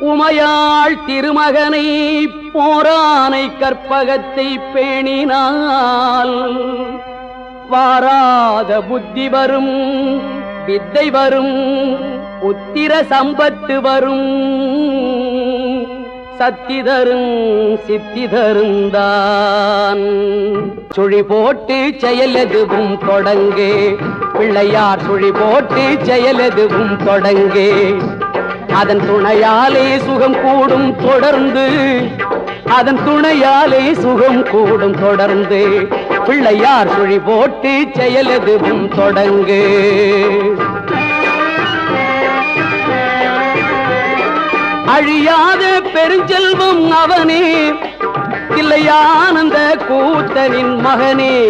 உமையாள் திருமகனை போரானை கற்பகத்தை பேணினால் வாராத புத்தி வரும் வித்தை வரும் உத்திர சம்பத்து வரும். சத்தி தரும் சித்தி தருந்தான். சுழி போட்டு செயல் எதுவும் தொடங்கு பிள்ளையார் சுழி போட்டு செயல் எதுவும் தொடங்கு அதன் துணையாலே சுகம் கூடும் தொடர்ந்து. அதன் துணையாலே சுகம் கூடும் தொடர்ந்து. பிள்ளையார் சுழி போட்டு செயலெதுவும் தொடங்கு. அழியாத பெருஞ்செல்வம் அவனே. இல்லையானந்த கூத்தனின் மகனே.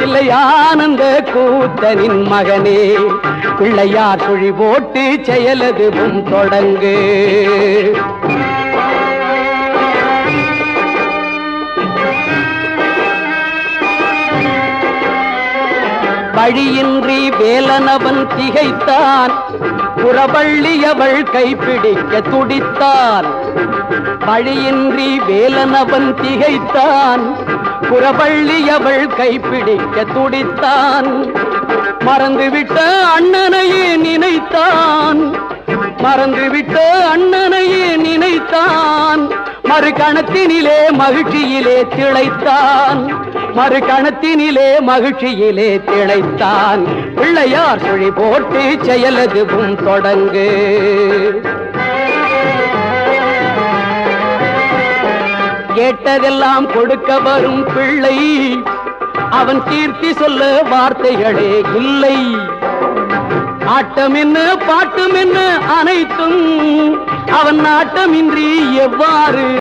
பிள்ளையானந்த கூத்தனின் மகனே பிள்ளையார் சுழி போட்டு செயலதுவும் தொடங்கு. வழியின்றி வேலனவன் திகைத்தான் புறவள்ளியவள் கைப்பிடிக்க துடித்தான். வழியின்றி வேலனவன் திகைத்தான். புறவள்ளியவள் கைப்பிடிக்க துடித்தான். மறந்துவிட்ட அண்ணனையே நினைத்தான். மறந்துவிட்ட அண்ணனையே நினைத்தான். மறு கணத்தினிலே மகிழ்ச்சியிலே திளைத்தான். மறு கணத்தினிலே மகிழ்ச்சியிலே திளைத்தான். பிள்ளையார் சுழி போட்டு செயலதுவும் தொடங்கு. கேட்டதெல்லாம் கொடுக்க வரும் பிள்ளை. அவன் கீர்த்தி சொல்ல வார்த்தைகளே இல்லை. ஆட்டம் என்ன பாட்டம் என்ன அனைத்தும் அவன் நாட்டமின்றி எவ்வாறு